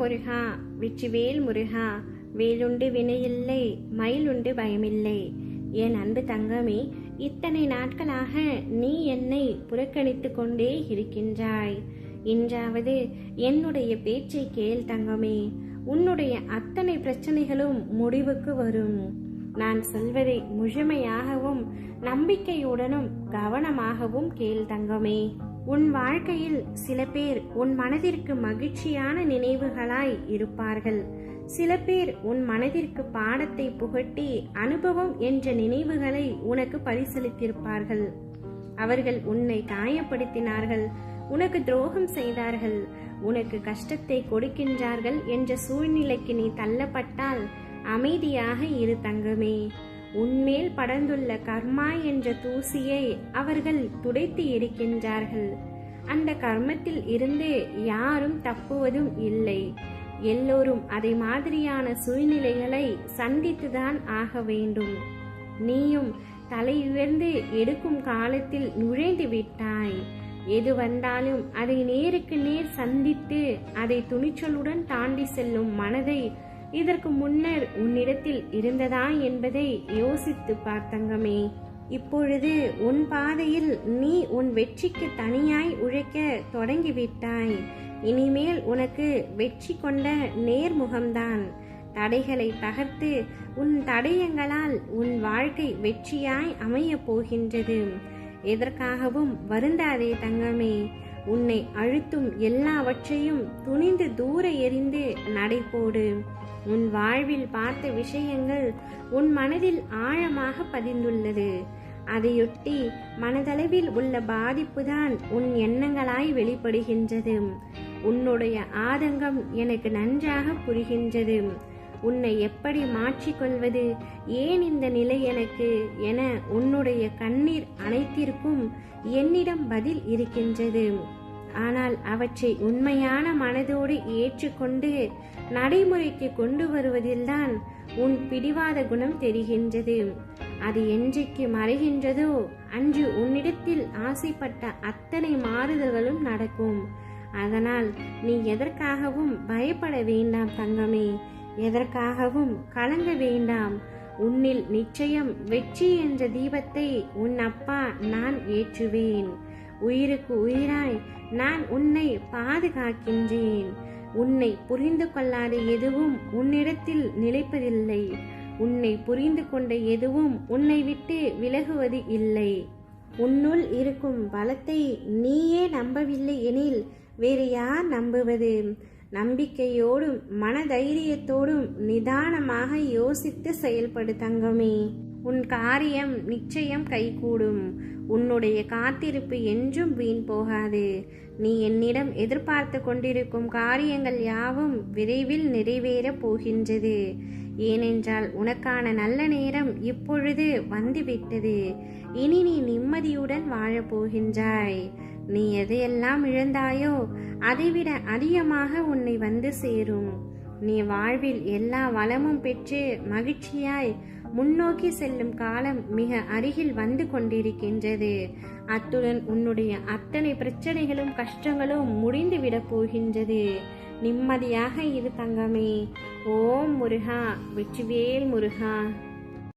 முருகா வெற்றிவேல் முருகா வேலுண்டு வினையில்லை மயிலுண்டு பயமில்லை. என் அன்பு தங்கமே இத்தனை நாட்களாக நீ என்னை புறக்கணித்து கொண்டே இருக்கின்றாய். இன்றாவது என்னுடைய பேச்சை கேள் தங்கமே உன்னுடைய அத்தனை பிரச்சனைகளும் முடிவுக்கு வரும். நான் சொல்வதை முழுமையாகவும் நம்பிக்கையுடனும் கவனமாகவும் கேள் தங்கமே. உன் வாழ்க்கையில் சில பேர் உன் மனதிற்கு மகிழ்ச்சியான நினைவுகளாய் இருப்பார்கள். சில பேர் உன் மனதிற்கு பாடத்தை புகட்டி அனுபவம் என்ற நினைவுகளை உனக்கு பரிசளித்திருப்பார்கள். அவர்கள் உன்னை காயப்படுத்தினார்கள். உனக்கு துரோகம் செய்தார்கள். உனக்கு கஷ்டத்தை கொடுக்கின்றார்கள் என்ற சூழ்நிலைக்கு நீ தள்ளப்பட்டால் அமைதியாக இரு தங்கமே. உன்மேல் படர்ந்துள்ள கர்மா என்ற தூசியை அவர்கள் துடைத்து இருக்கின்றார்கள். அந்த கர்மத்தில் இருந்து யாரும் தப்புவதும் இல்லை. எல்லோரும் அதை மாதிரியான சூழ்நிலைகளை சந்தித்துதான் ஆக வேண்டும். நீயும் தலை உயர்ந்து எடுக்கும் காலத்தில் நுழைந்து விட்டாய். எது வந்தாலும் அதை நேருக்கு நேர் சந்தித்து அதை துணிச்சலுடன் தாண்டி செல்லும் மனதை இதற்கு முன்னர் உன்னிடத்தில் இருந்ததா என்பதை யோசித்து பார்த்தங்கமே இப்பொழுது உன் பாதையில் நீ உன் வெற்றிக்கு தனியாய் உழைக்க தொடங்கிவிட்டாய். இனிமேல் உனக்கு வெற்றி கொண்ட நேர்முகம்தான். தடைகளை தகர்த்து உன் தடயங்களால் உன் வாழ்க்கை வெற்றியாய் அமையப் போகின்றது. எதற்காகவும் வருந்தாதே தங்கமே. உன்னை அழுத்தும் எல்லாவற்றையும் துணிந்து தூர எறிந்து நடைபோடு உன் வாழ்வில் பார்த்த விஷயங்கள் உன் மனதில் ஆழமாக பதிந்துள்ளது. அதையொட்டி மனதளவில் உள்ள பாதிப்புதான் உன் எண்ணங்களாய் வெளிப்படுகின்றது. உன்னுடைய ஆதங்கம் எனக்கு நன்றாக புரிகின்றது. உன்னை எப்படி மாற்றிக்கொள்வது ஏன் இந்த நிலை எனக்கு என உன்னுடைய கண்ணீர் அனைத்திற்கும் என்னிடம் பதில் இருக்கின்றது. ஆனால் அவற்றை உண்மையான மனதோடு ஏற்றுக்கொண்டு நடைமுறைக்கு கொண்டு வருவதில்தான் உன் பிடிவாத குணம் தெரிகின்றது. அது என்றைக்கு மறைகின்றதோ அன்று உன்னிடத்தில் ஆசைப்பட்ட அத்தனை மாறுதல்களும் நடக்கும். அதனால் நீ எதற்காகவும் பயப்பட வேண்டாம் தங்கமே எதற்காகவும் கலங்க வேண்டாம். உன்னில் நிச்சயம் வெற்றி என்ற தீபத்தை உன் அப்பா நான் ஏற்றுவேன். உயிருக்கு உயிராய் நான் உன்னை பாதுகாக்கின்றேன். உன்னை புரிந்து கொள்ளாத எதுவும் உன்னிடத்தில் நிலைப்பதில்லை. உன்னை புரிந்து கொண்ட எதுவும் உன்னை விட்டு விலகுவது இல்லை. உன்னுள் இருக்கும் பலத்தை நீயே நம்பவில்லை எனில் வேறு யார் நம்புவது? நம்பிக்கையோடும் மனதைரியத்தோடும் நிதானமாக யோசித்து செயல்படு தங்கமே. உன் காரியம் நிச்சயம் கைகூடும். உன்னுடைய காத்திருப்பு என்றும் வீண் போகாது. நீ என்னிடம் எதிர்பார்த்து கொண்டிருக்கும் காரியங்கள் யாவும் விரைவில் நிறைவேறப் போகின்றது. ஏனென்றால் உனக்கான நல்ல நேரம் இப்பொழுது வந்துவிட்டது. இனி நீ நிம்மதியுடன் வாழப்போகின்றாய் நீ எதையெல்லாம் இழந்தாயோ அதைவிட அதிகமாக உன்னை வந்து சேரும். நீ வாழ்வில் எல்லா வளமும் பெற்று மகிழ்ச்சியாய் முன்னோக்கி செல்லும் காலம் மிக அருகில் வந்து கொண்டிருக்கின்றது. அத்துடன் உன்னுடைய அத்தனை பிரச்சனைகளும் கஷ்டங்களும் முடிந்துவிடப் போகின்றது. நிம்மதியாக இரு தங்கமே. ஓம் முருகா வெற்றிவேல் முருகா.